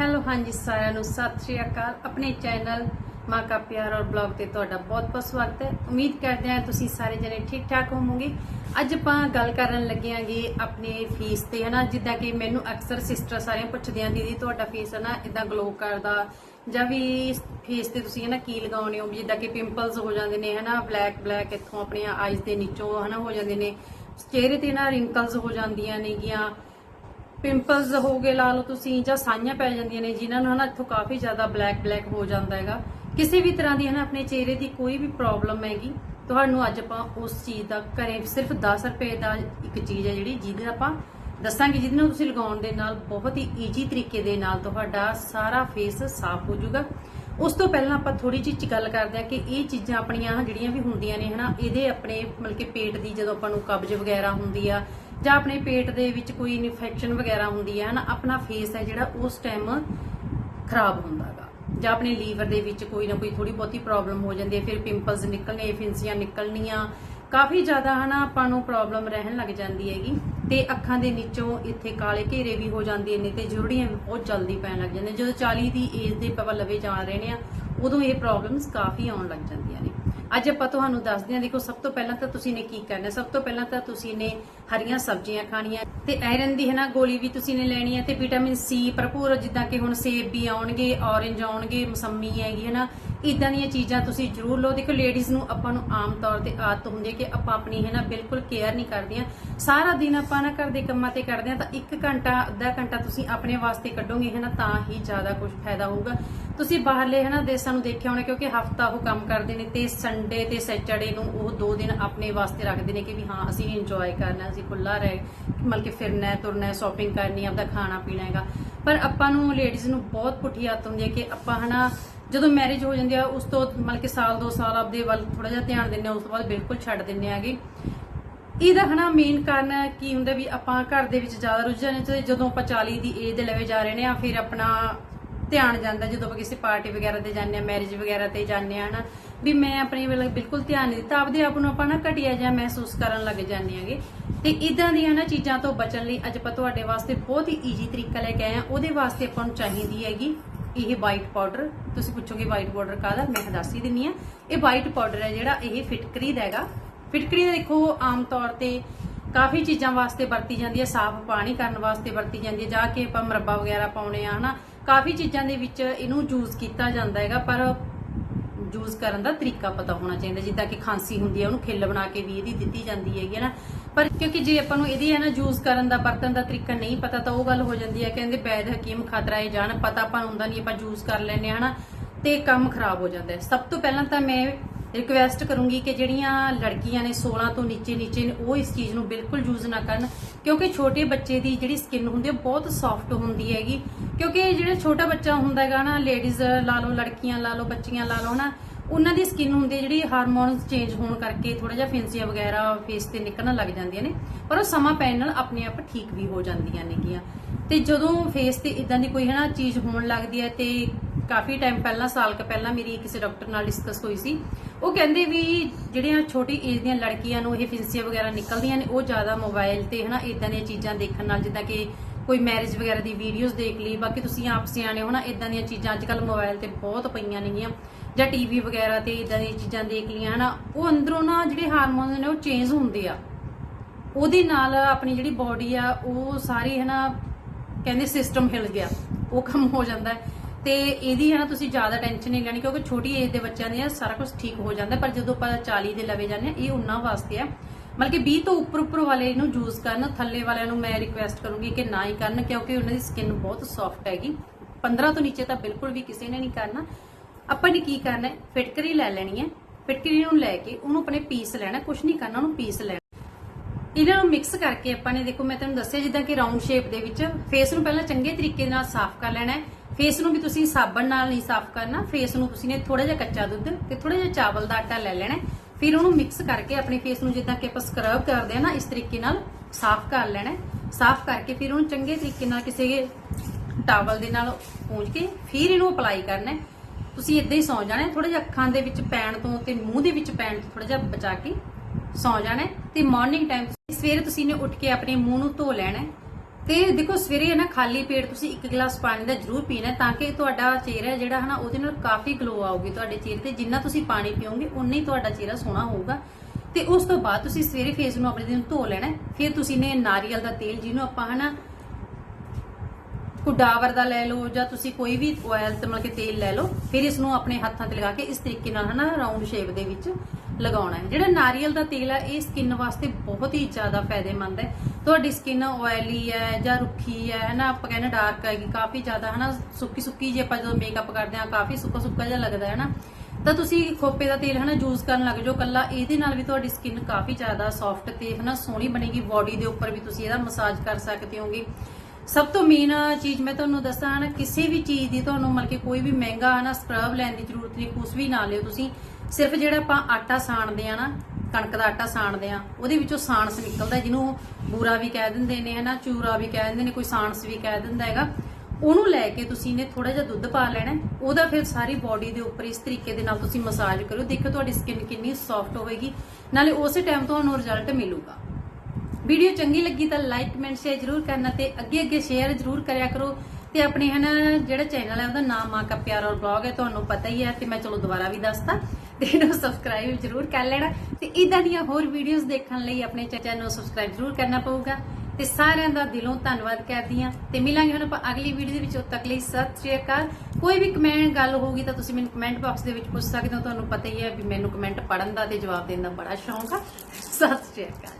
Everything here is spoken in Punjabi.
ਹੈਲੋ ਹਾਂਜੀ ਸਾਰਿਆਂ ਨੂੰ ਸਤਿ ਸ਼੍ਰੀ ਅਕਾਲ। ਆਪਣੇ ਚੈਨਲ ਮਾਂ ਕਾ ਪਿਆਰ ਔਰ ਬਲੌਗ ਤੇ ਤੁਹਾਡਾ ਬਹੁਤ-ਬਹੁਤ ਸਵਾਗਤ ਹੈ। ਉਮੀਦ ਕਰਦੇ ਹਾਂ ਤੁਸੀਂ ਸਾਰੇ ਜਣੇ ਠੀਕ-ਠਾਕ ਹੋਵੋਗੇ। ਅੱਜ ਆਪਾਂ ਗੱਲ ਕਰਨ ਲੱਗੇ ਆਂਗੇ ਆਪਣੇ ਤੇ, ਹਨਾ? ਜਿੱਦਾਂ ਕਿ ਮੈਨੂੰ ਅਕਸਰ ਸਿਸਟਰ ਸਾਰਿਆਂ ਪੁੱਛਦੀਆਂ ਦੀਦੀ, ਤੁਹਾਡਾ ਫੇਸ ਹੈ ਇਦਾਂ ਗਲੋ ਕਰਦਾ? ਜਾਂ ਵੀ ਫੇਸ ਤੇ ਤੁਸੀਂ ਹਨਾ ਕੀ ਲਗਾਉਣੇ ਹੋ? ਵੀ ਜਿੱਦਾਂ ਕਿ ਪਿੰਪਲਸ ਹੋ ਜਾਂਦੇ ਨੇ, ਹਨਾ? ਬਲੈਕ ਬਲੈਕ ਇੱਥੋਂ ਆਪਣੀਆਂ ਆਈਜ਼ ਦੇ ਨੀਚੋਂ ਹਨਾ ਹੋ ਜਾਂਦੇ ਨੇ। ਚਿਹਰੇ ਤੇ ਨਾ ਰਿੰਕਲਸ ਹੋ ਜਾਂਦੀਆਂ ਨੇਗੀਆਂ। ਪਿੰਪਲਸ ਹੋ ਗਏ ਲਾ ਲਓ ਤੁਸੀਂ, ਜਾਂ ਸਾਈਆਂ ਪੈ ਜਾਂਦੀਆਂ ਨੇ ਜਿਨ੍ਹਾਂ ਨੂੰ ਹਨਾ ਇੱਥੋਂ ਕਾਫੀ ਜ਼ਿਆਦਾ ਬਲੈਕ ਬਲੈਕ ਹੋ ਜਾਂਦਾ ਹੈਗਾ। ਕਿਸੇ ਵੀ ਤਰ੍ਹਾਂ ਦੀ ਹਨਾ ਆਪਣੇ ਚਿਹਰੇ ਦੀ ਕੋਈ ਵੀ ਪ੍ਰੋਬਲਮ ਹੈਗੀ, ਤੁਹਾਨੂੰ ਅੱਜ ਆਪਾਂ ਉਸ ਚੀਜ਼ ਦਾ ਘਰੇ ਸਿਰਫ 10 ਰੁਪਏ ਦਾ ਇੱਕ ਚੀਜ਼ ਹੈ ਜਿਹੜੀ ਜਿਹਦੇ ਆਪਾਂ ਦੱਸਾਂਗੇ, ਜਿਹਦੇ ਨਾਲ ਤੁਸੀਂ ਲਗਾਉਣ ਦੇ ਨਾਲ ਬਹੁਤ ਹੀ ਈਜੀ ਤਰੀਕੇ ਦੇ ਨਾਲ ਤੁਹਾਡਾ ਸਾਰਾ ਫੇਸ ਸਾਫ਼ ਹੋ ਜਾਊਗਾ। ਉਸ ਤੋਂ ਪਹਿਲਾਂ ਆਪਾਂ ਥੋੜੀ ਜਿਹੀ ਗੱਲ ਕਰਦੇ ਆ ਕਿ ਇਹ ਚੀਜ਼ਾਂ ਆਪਣੀਆਂ ਜਿਹੜੀਆਂ ਵੀ ਹੁੰਦੀਆਂ ਨੇ ਹਨਾ, ਇਹਦੇ ਆਪਣੇ ਮਤਲਬ ਕਿ ਪੇਟ ਦੀ ਜਦੋਂ ਆਪਾਂ ਨੂੰ ਕਬਜ਼ ਵਗੈਰਾ ਹੁੰਦੀ ਆ ਜਾਂ ਆਪਣੇ ਪੇਟ ਦੇ ਵਿੱਚ ਕੋਈ ਇਨਫੈਕਸ਼ਨ ਵਗੈਰਾ ਹੁੰਦੀ ਹੈ ਨਾ, ਆਪਣਾ ਫੇਸ ਹੈ ਜਿਹੜਾ, ਉਸ ਟਾਈਮ ਖਰਾਬ ਹੁੰਦਾਗਾ ਜਾਂ ਆਪਣੇ ਲੀਵਰ ਦੇ ਵਿੱਚ ਕੋਈ ਨਾ ਕੋਈ ਥੋੜੀ ਬਹੁਤੀ ਪ੍ਰੋਬਲਮ ਹੋ ਜਾਂਦੀ ਹੈ, ਫਿਰ ਪਿੰਪਲਸ ਨਿਕਲਣੇ, ਫਿੰਸੀਆਂ ਨਿਕਲਣੀਆਂ, ਕਾਫੀ ਜ਼ਿਆਦਾ ਹਨਾ ਆਪਾਂ ਨੂੰ ਪ੍ਰੋਬਲਮ ਰਹਿਣ ਲੱਗ ਜਾਂਦੀ ਹੈਗੀ। ਤੇ ਅੱਖਾਂ ਦੇ ਨੀਚੋਂ ਇੱਥੇ ਕਾਲੇ ਘੇਰੇ ਵੀ ਹੋ ਜਾਂਦੇ ਨੇ ਤੇ ਜੁੜੀਆਂ ਵੀ ਬਹੁਤ ਜਲਦੀ ਪੈਣ ਲੱਗ ਜਾਂਦੀਆਂ ਜਦੋਂ 40 ਦੀ ਏਜ ਦੇ ਆਪਾਂ ਲਵੇ ਜਾ ਰਹੇ ਨੇ ਆ, ਉਦੋਂ ਇਹ ਪ੍ਰੋਬਲਮਸ ਕਾਫੀ ਆਉਣ ਲੱਗ ਜਾਂਦੀਆਂ ਨੇ। ਅੱਜ ਆਪਾਂ ਤੁਹਾਨੂੰ ਦੱਸਦੇ ਹਾਂ, ਦੇਖੋ, ਸਭ ਤੋਂ ਪਹਿਲਾਂ ਤਾਂ ਤੁਸੀਂ ਨੇ ਕੀ ਕਰਨਾ, ਸਭ ਤੋਂ ਪਹਿਲਾਂ ਤਾਂ ਤੁਸੀਂ ਨੇ ਹਰੀਆਂ ਸਬਜ਼ੀਆਂ ਖਾਣੀਆਂ, ਤੇ ਆਇਰਨ ਦੀ ਹੈ ਨਾ, ਗੋਲੀ ਵੀ ਤੁਸੀਂ ਨੇ ਲੈਣੀ ਹੈ, ਤੇ ਵਿਟਾਮਿਨ ਸੀ ਭਰਪੂਰ ਜਿੱਦਾਂ ਕਿ ਹੁਣ ਸੇਬ ਵੀ ਆਉਣਗੇ ਔਰੇਂਜ ਆਉਣਗੇ, ਮਸੰਮੀ ਹੈਗੀ ਹੈ ਨਾ ਇਦਾਂ ਦੀਆਂ ਚੀਜ਼ਾਂ ਤੁਸੀਂ ਜ਼ਰੂਰ ਲਓ। ਦੇਖੋ ਲੇਡੀਜ਼ ਨੂੰ ਆਪਾਂ ਨੂੰ ਆਮ ਤੌਰ ਤੇ ਆਦਤ ਹੁੰਦੀ ਹੈ ਕਿ ਆਪਾਂ ਆਪਣੀ ਹੈ ਨਾ ਬਿਲਕੁਲ ਕੇਅਰ ਨਹੀਂ ਕਰਦੀਆਂ। ਸਾਰਾ ਦਿਨ ਆਪਾਂ ਨਾ ਘਰ ਦੇ ਕੰਮਾਂ ਤੇ ਕਰਦੇ ਆ ਤਾਂ 1 ਘੰਟਾ, ਅੱਧਾ ਘੰਟਾ ਤੁਸੀਂ ਆਪਣੇ ਵਾਸਤੇ ਕੱਢੋਗੇ ਹੈ ਨਾ, ਤਾਂ ਹੀ ਜ਼ਿਆਦਾ ਕੁਝ ਫਾਇਦਾ ਹੋਊਗਾ। ਤੁਸੀਂ ਬਾਹਰਲੇ ਹੈ ਨਾ ਦੇਸ਼ਾਂ ਨੂੰ ਦੇਖਿਆ ਹੋਣਾ ਕਿਉਂਕਿ ਹਫਤਾ ਉਹ ਕੰਮ ਕਰਦੇ ਨੇ ਤੇ ਸੰਡੇ ਤੇ ਸੈਚਰਡੇ ਨੂੰ ਉਹ ਦੋ ਦਿਨ ਆਪਣੇ ਵਾਸਤੇ ਰੱਖਦੇ ਨੇ ਕਿ ਵੀ ਹਾਂ, ਅਸੀਂ ਇੰਜੋਏ ਕਰਨਾ, ਅਸੀਂ ਖੁੱਲਾ ਰਹਿ, ਮਤਲਬ ਕਿ ਫਿਰਨਾ, ਤੁਰਨਾ ਹੈ ਸ਼ਾਪਿੰਗ ਕਰਨੀ ਹੈ ਆਪਦਾ ਖਾਣਾ ਪੀਣਾ ਹੈਗਾ। ਪਰ ਆਪਾਂ ਨੂੰ ਲੇਡੀਜ਼ ਨੂੰ ਬਹੁਤ ਪੁੱਠੀ ਆਦਤ ਹੁੰਦੀ ਹੈ ਕਿ ਆਪਾਂ ਹਨਾ ਜਦੋਂ ਮੈਰਿਜ ਹੋ ਜਾਂਦੀ ਆ, ਉਸ ਤੋਂ ਮਤਲਬ ਕਿ ਸਾਲ, ਦੋ ਸਾਲ ਆਪਦੇ ਵੱਲ ਥੋੜਾ ਜਿਹਾ ਧਿਆਨ ਦਿੰਦੇ ਆ ਉਸ ਤੋਂ ਬਾਅਦ ਬਿਲਕੁਲ ਛੱਡ ਦਿੰਦੇ ਆਗੇ ਇਹਦਾ ਹਨਾ ਮੇਨ ਕਾਰਨ ਕੀ ਹੁੰਦਾ ਵੀ ਆਪਾਂ ਘਰ ਦੇ ਵਿੱਚ ਜ਼ਿਆਦਾ ਰੁੱਝ ਤੇ ਜਦੋਂ ਆਪਾਂ 40 ਦੀ ਏਜ ਦੇ ਲਵੇ ਜਾ ਰਹੇ ਨੇ ਆ ਫਿਰ ਆਪਣਾ ਧਿਆਨ ਜਾਂਦਾ, ਜਦੋਂ ਆਪਾਂ ਕਿਸੇ ਪਾਰਟੀ ਵਗੈਰਾ ਤੇ ਜਾਂਦੇ ਆ ਮੈਰਿਜ ਵਗੈਰਾ ਤੇ ਜਾਂਦੇ ਆ ਨਾ ਵੀ ਮੈਂ ਆਪਣੇ ਵੱਲ ਬਿਲਕੁਲ ਧਿਆਨ ਨਹੀਂ ਦਿੱਤਾ, ਆਪਦੇ ਆਪ ਨੂੰ ਆਪਾਂ ਨਾ ਘਟਿਆ ਜਿਹਾ ਮਹਿਸੂਸ ਕਰਨ ਲੱਗ ਜਾਂਦੇ ਆਗੇ ਤੇ ਇਦਾਂ ਦੀਆਂ ਨਾ ਚੀਜ਼ਾਂ ਤੋਂ ਬਚਣ ਲਈ ਅੱਜ ਆਪਾਂ ਤੁਹਾਡੇ ਵਾਸਤੇ ਬਹੁਤ ਹੀ ਈਜ਼ੀ ਤਰੀਕਾ ਲੈ ਕੇ ਆਏ ਆ ਉਹਦੇ ਵਾਸਤੇ ਆਪਾਂ ਨੂੰ ਚਾਹੀਦੀ ਹੈਗੀ ਇਹ ਵਾਈਟ ਪਾਊਡਰ ਤੁਸੀਂ ਪੁੱਛੋਗੇ ਵਾਈਟ ਪਾਊਡਰ ਕਾਹਦਾ? ਮੈਂ ਦੱਸ ਹੀ ਦਿੰਨੀ ਆ। ਇਹ ਵਾਈਟ ਪਾਊਡਰ ਹੈ ਜਿਹੜਾ ਇਹ ਫਿਟਕਰੀ ਦਾ ਹੈਗਾ। ਫਿਟਕਰੀ ਦਾ ਦੇਖੋ, ਆਮ ਤੌਰ ਤੇ ਕਾਫੀ ਚੀਜ਼ਾਂ ਵਾਸਤੇ ਵਰਤੀ ਜਾਂਦੀ ਹੈ ਸਾਫ਼ ਪਾਣੀ ਕਰਨ ਵਾਸਤੇ ਵਰਤੀ ਜਾਂਦੀ ਹੈ ਜਾ ਕੇ ਆਪਾਂ ਮਰੱਬਾ ਵਗੈਰਾ ਪਾਉਣੇ ਆ, ਹਨਾ। ਕਾਫੀ ਚੀਜ਼ਾਂ ਦੇ ਵਿੱਚ ਇਹਨੂੰ ਯੂਜ਼ ਕੀਤਾ ਜਾਂਦਾ ਹੈਗਾ, ਪਰ ਯੂਜ਼ ਕਰਨ ਦਾ ਤਰੀਕਾ ਪਤਾ ਹੋਣਾ ਚਾਹੀਦਾ, ਜਿੱਦਾਂ ਕਿ ਖਾਂਸੀ ਹੁੰਦੀ ਹੈ, ਉਹਨੂੰ ਖਿੱਲ ਬਣਾ ਕੇ ਵੀ ਇਹਦੀ ਦਿੱਤੀ ਜਾਂਦੀ ਹੈਗੀ ਹੈ ਨਾ। ਪਰ ਕਿਉਂਕਿ ਜੇ ਆਪਾਂ ਨੂੰ ਇਹਦੀ ਹੈ ਨਾ ਯੂਜ਼ ਕਰਨ ਦਾ ਵਰਤਣ ਦਾ ਤਰੀਕਾ ਨਹੀਂ ਪਤਾ, ਤਾਂ ਉਹ ਗੱਲ ਹੋ ਜਾਂਦੀ ਹੈ ਕਹਿੰਦੇ ਬੈਦ ਹਕੀਮ ਖਤਰਾ ਖਤਰਾਏ ਜਾਣ, ਪਤਾ ਆਪਾਂ ਹੁੰਦਾ ਨਹੀਂ ਆਪਾਂ ਯੂਜ਼ ਕਰ ਲੈਨੇ ਹਨਾ, ਤੇ ਕੰਮ ਖਰਾਬ ਹੋ ਜਾਂਦਾ ਹੈ। ਸਭ ਤੋਂ ਪਹਿਲਾਂ ਤਾਂ ਮੈਂ ਰਿਕਵੈਸਟ ਕਰੂੰਗੀ ਕਿ ਜਿਹੜੀਆਂ ਲੜਕੀਆਂ ਨੇ 16 ਤੋਂ ਨੀਚੇ ਨੀਚੇ ਨੇ, ਉਹ ਇਸ ਚੀਜ਼ ਨੂੰ ਬਿਲਕੁਲ ਯੂਜ਼ ਨਾ ਕਰਨ। ਕਿਉਂਕਿ ਛੋਟੇ ਬੱਚੇ ਦੀ ਜਿਹੜੀ ਸਕਿਨ ਹੁੰਦੀ ਹੈ ਬਹੁਤ ਸੌਫਟ ਹੁੰਦੀ ਹੈਗੀ। ਕਿਉਂਕਿ ਜਿਹੜਾ ਛੋਟਾ ਬੱਚਾ ਹੁੰਦਾ ਹੈਗਾ ਨਾ ਲੇਡੀਜ਼ ਲਾ ਲਓ, ਲੜਕੀਆਂ ਲਾ ਲਓ, ਬੱਚੀਆਂ ਲਾ ਲਓ ਨਾ, ਉਹਨਾਂ ਦੀ ਸਕਿਨ ਹੁੰਦੀ ਹੈ ਜਿਹੜੀ ਹਾਰਮੋਨਸ ਚੇਂਜ ਹੋਣ ਕਰਕੇ ਥੋੜਾ ਜਿਹਾ ਫਿੰਸੀਆਂ ਵਗੈਰਾ ਫੇਸ ਤੇ ਨਿਕਲਣ ਲੱਗ ਜਾਂਦੀਆਂ ਨੇ, ਪਰ ਉਹ ਸਮਾਂ ਪੈਣ ਨਾਲ ਆਪਣੇ ਆਪ ਠੀਕ ਵੀ ਹੋ ਜਾਂਦੀਆਂ ਨੇਗੀਆਂ। ਤੇ ਜਦੋਂ ਫੇਸ ਤੇ ਇਦਾਂ ਦੀ ਕੋਈ ਹਨਾ ਚੀਜ਼ ਹੋਣ ਲੱਗਦੀ ਹੈ ਤੇ ਕਾਫੀ ਟਾਈਮ ਪਹਿਲਾਂ, ਸਾਲ ਕ ਪਹਿਲਾਂ ਮੇਰੀ ਕਿਸੇ ਡਾਕਟਰ ਨਾਲ ਡਿਸਕਸ ਹੋਈ ਸੀ ਉਹ ਕਹਿੰਦੇ ਵੀ ਜਿਹੜੀਆਂ ਛੋਟੀ ਏਜ ਦੀਆਂ ਲੜਕੀਆਂ ਨੂੰ ਇਹ ਫਿੰਸੀਆਂ ਵਗੈਰਾ ਨਿਕਲਦੀਆਂ ਨੇ, ਉਹ ਜ਼ਿਆਦਾ ਮੋਬਾਈਲ ਤੇ ਹਨਾ ਇਦਾਂ ਦੀਆਂ ਚੀਜ਼ਾਂ ਦੇਖਣ ਨਾਲ, ਜਿੱਦਾਂ ਕਿ ਕੋਈ ਮੈਰਿਜ ਵਗੈਰਾ ਦੀ ਵੀਡੀਓਜ਼ ਦੇਖ ਲਈ, ਬਾਕੀ ਤੁਸੀਂ ਆਪ ਸਿਆਣੇ ਹੋ ਨਾ ਇਦਾਂ ਦੀਆਂ ਚੀਜ਼ਾਂ ਅੱਜ ਕੱਲ ਮੋਬਾਈਲ ਤੇ ਬਹੁਤ ਪਈਆਂ ਨੇਗੀਆਂ। ਜਾਂ ਟੀਵੀ ਵਗੈਰਾ ਤੇ ਇਦਾਂ ਦੀਆਂ ਚੀਜ਼ਾਂ ਦੇਖ ਲਈਆਂ ਹਨਾ, ਉਹ ਅੰਦਰੋਂ ਨਾ ਜਿਹੜੇ ਹਾਰਮੋਨਸ ਨੇ, ਉਹ ਚੇਂਜ ਹੁੰਦੇ ਆ। ਉਹਦੇ ਨਾਲ ਆਪਣੀ ਜਿਹੜੀ ਬਾਡੀ ਆ, ਉਹ ਸਾਰੀ ਹਨਾ ਕਹਿੰਦੇ ਸਿਸਟਮ ਹਿਲ ਗਿਆ, ਉਹ ਕੰਮ ਹੋ ਜਾਂਦਾ। ਹੈ ਤੇ ਇਹਦੀ ਹੈ ਨਾ ਤੁਸੀਂ ਜ਼ਿਆਦਾ ਟੈਨਸ਼ਨ ਨਹੀਂ ਲੈਣੀ ਕਿਉਂਕਿ ਛੋਟੀ ਏਜ ਦੇ ਬੱਚਿਆਂ ਦੇ ਸਾਰਾ ਕੁਝ ਠੀਕ ਹੋ ਜਾਂਦਾ, ਪਰ ਜਦੋਂ ਆਪਾਂ 40 ਦੇ ਲਵੇ ਜਾਂਦੇ ਆ ਇਹ ਉਹਨਾਂ ਵਾਸਤੇ ਆ ਮਤਲਬ ਕਿ 20 ਤੋਂ ਉੱਪਰ ਉੱਪਰ ਵਾਲੇ ਇਹਨੂੰ ਯੂਜ਼ ਕਰਨ, ਥੱਲੇ ਵਾਲਿਆਂ ਨੂੰ ਮੈਂ ਰਿਕੁਐਸਟ ਕਰੂੰਗੀ ਕਿ ਨਾ ਹੀ ਕਰਨ ਕਿਉਂਕਿ ਉਹਨਾਂ ਦੀ ਸਕਿਨ ਬਹੁਤ ਸੌਫਟ ਹੈਗੀ। 15 ਤੋਂ ਨੀਚੇ ਤਾਂ ਬਿਲਕੁਲ ਵੀ ਕਿਸੇ ਨੇ ਨਹੀਂ ਕਰਨਾ। ਆਪਾਂ ਨੇ ਕੀ ਕਰਨਾ ਹੈ? ਫਿਟਕਰੀ ਲੈ ਲੈਣੀ ਹੈ। ਫਿਟਕਰੀ ਨੂੰ ਲੈ ਕੇ ਉਹਨੂੰ ਆਪਣੇ ਪੀਸ ਲੈਣਾ ਕੁਝ ਨਹੀਂ ਕਰਨਾ, ਉਹਨੂੰ ਪੀਸ ਲੈਣਾ। ਇਹਨਾਂ ਨੂੰ ਮਿਕਸ ਕਰਕੇ ਆਪਾਂ ਨੇ, ਦੇਖੋ ਮੈਂ ਤੁਹਾਨੂੰ ਦੱਸਿਆ ਜਿੱਦਾਂ ਕਿ ਰਾਉਂਡ ਸ਼ੇਪ ਦੇ ਵਿੱਚ ਫੇਸ ਨੂੰ ਪਹਿਲਾਂ ਚੰਗੇ ਤਰੀਕੇ ਨਾਲ ਸਾਫ਼ ਕਰ ਲੈਣਾ ਹੈ। ਫੇਸ ਨੂੰ ਵੀ ਤੁਸੀਂ ਸਾਬਣ ਨਾਲ ਨਹੀਂ ਸਾਫ਼ ਕਰਨਾ। ਫੇਸ ਨੂੰ ਤੁਸੀਂ ਨੇ ਥੋੜਾ ਜਿਹਾ ਕੱਚਾ ਦੁੱਧ ਤੇ ਥੋੜਾ ਜਿਹਾ ਚਾਵਲ ਦਾ ਆਟਾ ਲੈ ਲੈਣਾ ਫਿਰ ਉਹਨੂੰ ਮਿਕਸ ਕਰਕੇ ਆਪਣੇ ਫੇਸ ਨੂੰ ਜਿੱਦਾਂ ਕਿ ਆਪਾਂ ਸਕਰਬ ਕਰਦੇ ਆ ਨਾ, ਇਸ ਤਰੀਕੇ ਨਾਲ ਸਾਫ਼ ਕਰ ਲੈਣਾ ਸਾਫ਼ ਕਰਕੇ ਫਿਰ ਉਹਨੂੰ ਚੰਗੇ ਤਰੀਕੇ ਨਾਲ ਕਿਸੇ ਟਾਵਲ ਦੇ ਨਾਲ ਪੂੰਝ ਕੇ ਫਿਰ ਇਹਨੂੰ ਅਪਲਾਈ ਕਰਨਾ ਤੁਸੀਂ ਇਦਾਂ ਹੀ ਸੌਂ ਜਾਣਾ ਥੋੜਾ ਜਿਹਾ ਅੱਖਾਂ ਦੇ ਵਿੱਚ ਪੈਣ ਤੋਂ ਤੇ ਮੂੰਹ ਦੇ ਵਿੱਚ ਪੈਣ ਤੋਂ ਥੋੜਾ ਜਿਹਾ ਬਚਾ ਕੇ ਸੌਂ ਜਾਣਾ ਹੈ। ਤੇ ਮਾਰਨਿੰਗ ਟਾਈਮ ਸਵੇਰੇ ਤੁਸੀਂ ਨੇ ਉੱਠ ਕੇ ਆਪਣੇ ਮੂੰਹ ਨੂੰ ਧੋ ਲੈਣਾ ਤੇ ਦੇਖੋ ਸਵੇਰੇ ਨਾ ਖਾਲੀ ਪੇਟ ਤੁਸੀਂ ਇੱਕ ਗਲਾਸ ਪਾਣੀ ਦਾ ਜ਼ਰੂਰ ਪੀਣਾ ਤਾਂ ਕਿ ਤੁਹਾਡਾ ਚਿਹਰਾ ਜਿਹੜਾ ਹੈ ਉਹਦੇ ਨਾਲ ਕਾਫੀ ਗਲੋ ਆਊਗੀ ਤੁਹਾਡੇ ਚਿਹਰੇ ਤੇ ਜਿੰਨਾ ਤੁਸੀਂ ਪਾਣੀ ਪੀਓਗੇ ਉਨਾ ਹੀ ਤੁਹਾਡਾ ਚਿਹਰਾ ਸੋਹਣਾ ਹੋਊਗਾ। ਤੇ ਉਸ ਤੋਂ ਬਾਅਦ ਤੁਸੀਂ ਸਵੇਰੇ ਫੇਸ ਨੂੰ ਆਪਣੇ ਦਿਨ ਧੋ ਲੈਣਾ ਫਿਰ ਤੁਸੀਂ ਨੇ ਨਾਰੀਅਲ ਦਾ ਤੇਲ ਜਿਹਨੂੰ ਆਪਾਂ ਹਨਾ ਕੋ ਦਾ ਲੈ ਲਓ ਜਾਂ ਤੁਸੀਂ ਕੋਈ ਵੀ ਆਇਲ ਤੇ ਮਤਲਬ ਕਿ ਤੇਲ ਲੈ ਲਓ, ਫਿਰ ਇਸ ਨੂੰ ਆਪਣੇ ਹੱਥਾਂ ਤੇ ਲਗਾ ਕੇ ਇਸ ਤਰੀਕੇ ਨਾਲ ਹਨਾ ਰਾਉਂਡ ਸ਼ੇਪ ਦੇ ਵਿੱਚ ਲਗਾਉਣਾ ਹੈ। ਜਿਹੜਾ ਨਾਰੀਅਲ ਦਾ ਤੇਲ ਹੈ, ਇਹ ਸਕਿਨ ਵਾਸਤੇ ਬਹੁਤ ਹੀ ਜ਼ਿਆਦਾ ਫਾਇਦੇਮੰਦ ਹੈ। ਤੁਹਾਡੀ ਸਕਿਨ ਆਇਲੀ ਹੈ ਜਾਂ ਰੁੱਖੀ ਹੈ ਹਨਾ ਆਪਾਂ ਕਹਿੰਦੇ ਡਾਰਕ ਹੈਗੀ ਕਾਫੀ ਜ਼ਿਆਦਾ ਹਨਾ ਸੁੱਕੀ ਸੁੱਕੀ ਜੇ ਆਪਾਂ ਜਦੋਂ ਮੇਕਅਪ ਕਰਦੇ ਹਾਂ, ਕਾਫੀ ਸੁੱਕਾ ਸੁੱਕਾ ਜਿਹਾ ਲੱਗਦਾ ਹੈ ਨਾ? ਤਾਂ ਤੁਸੀਂ ਖੋਪੇ ਦਾ ਤੇਲ ਹਨਾ ਯੂਜ਼ ਕਰਨ ਲੱਗ ਜਾਓ ਕੱਲਾ ਇਹਦੇ ਨਾਲ ਵੀ ਤੁਹਾਡੀ ਸਕਿਨ ਕਾਫੀ ਜ਼ਿਆਦਾ ਸੌਫਟ ਤੇ ਹਨਾ ਸੋਹਣੀ ਬਣੇਗੀ। ਬਾਡੀ ਦੇ ਉੱਪਰ ਵੀ ਤੁਸੀਂ ਇਹਦਾ ਮਸਾਜ ਕਰ ਸਕਦੇ ਹੋਗੇ। ਸਭ ਤੋਂ ਮੇਨ ਚੀਜ਼ ਮੈਂ ਤੁਹਾਨੂੰ ਦੱਸਾਂ ਨਾ, ਕਿਸੇ ਵੀ ਚੀਜ਼ ਦੀ ਤੁਹਾਨੂੰ ਮਤਲਬ ਕਿ ਕੋਈ ਵੀ ਮਹਿੰਗਾ ਨਾ ਸਕਰਬ ਲੈਣ ਦੀ ਜ਼ਰੂਰਤ ਨਹੀਂ ਕੁਝ ਵੀ ਨਾ ਲਿਓ ਤੁਸੀਂ। ਸਿਰਫ ਜਿਹੜਾ ਆਪਾਂ ਆਟਾ ਸਾਣਦੇ ਆ ਨਾ, ਕਣਕ ਦਾ ਆਟਾ ਸਾਣਦੇ ਆ, ਉਹਦੇ ਵਿੱਚੋਂ ਸਾਣਸ ਨਿਕਲਦਾ ਜਿਹਨੂੰ ਬੂਰਾ ਵੀ ਕਹਿ ਦਿੰਦੇ ਨੇ ਹਨਾ ਚੂਰਾ ਵੀ ਕਹਿ ਦਿੰਦੇ ਨੇ, ਕੋਈ ਸਾਣਸ ਵੀ ਕਹਿ ਦਿੰਦਾ ਹੈਗਾ। ਉਹਨੂੰ ਲੈ ਕੇ ਤੁਸੀਂ ਨੇ ਥੋੜਾ ਜਿਹਾ ਦੁੱਧ ਪਾ ਲੈਣਾ ਉਹਦਾ ਫਿਰ ਸਾਰੀ ਬਾਡੀ ਦੇ ਉੱਪਰ ਇਸ ਤਰੀਕੇ ਦੇ ਨਾਲ ਤੁਸੀਂ ਮਸਾਜ ਕਰੋ ਦੇਖੋ ਤੁਹਾਡੀ ਸਕਿਨ ਕਿੰਨੀ ਸੌਫਟ ਹੋਵੇਗੀ, ਨਾਲੇ ਉਸੇ ਟਾਈਮ ਤੁਹਾਨੂੰ ਰਿਜ਼ਲਟ ਮਿਲੂਗਾ। ਵੀਡੀਓ ਚੰਗੀ ਲੱਗੀ ਤਾਂ ਲਾਈਕ ਕਮੈਂਟ ਸ਼ੇਅਰ ਜਰੂਰ ਕਰਨਾ ਤੇ ਅੱਗੇ ਅੱਗੇ ਸ਼ੇਅਰ ਜਰੂਰ ਕਰਿਆ ਕਰੋ। ਤੇ ਆਪਣੇ ਹਨ ਜਿਹੜਾ ਚੈਨਲ ਹੈ, ਉਹਦਾ ਨਾਮ ਮਾਂ ਕਾ ਪਿਆਰ ਔਰ ਬਲੌਗ ਹੈ, ਤੁਹਾਨੂੰ ਪਤਾ ਹੀ ਹੈ, ਤੇ ਮੈਂ ਚਲੋ ਦੁਬਾਰਾ ਵੀ ਦੱਸਤਾ ਤੇ ਇਹਨੂੰ ਸਬਸਕ੍ਰਾਈਬ ਜਰੂਰ ਕਰ ਲੈਣਾ ਤੇ ਇਦਾਂ ਦੀਆਂ ਹੋਰ ਵੀਡੀਓਜ਼ ਦੇਖਣ ਲਈ ਆਪਣੇ ਚੈਨਲ ਨੂੰ ਸਬਸਕ੍ਰਾਈਬ ਜਰੂਰ ਕਰਨਾ ਪਊਗਾ। ਤੇ ਸਾਰਿਆਂ ਦਾ ਦਿਲੋਂ ਧੰਨਵਾਦ ਕਰਦੀ ਹਾਂ ਤੇ ਮਿਲਾਂਗੇ ਹੁਣ ਆਪਾਂ ਅਗਲੀ ਵੀਡੀਓ ਦੇ ਵਿੱਚ। ਉਦ ਤੱਕ ਲਈ ਸਤਿ ਸ਼੍ਰੀ ਅਕਾਲ। ਕੋਈ ਵੀ ਕਮੈਂਟ ਗੱਲ ਹੋਊਗੀ ਤਾਂ ਤੁਸੀਂ ਮੈਨੂੰ ਕਮੈਂਟ ਬਾਕਸ ਦੇ ਵਿੱਚ ਪੁੱਛ ਸਕਦੇ ਹੋ। ਤੁਹਾਨੂੰ ਪਤਾ ਹੀ ਹੈ ਵੀ ਮੈਨੂੰ ਕਮੈਂਟ ਪੜਨ ਦਾ ਤੇ ਜਵਾਬ ਦੇਣ ਦਾ ਬੜਾ ਸ਼ੌਂਕ ਆ। ਸਤਿ ਸ਼੍ਰੀ ਅਕਾਲ।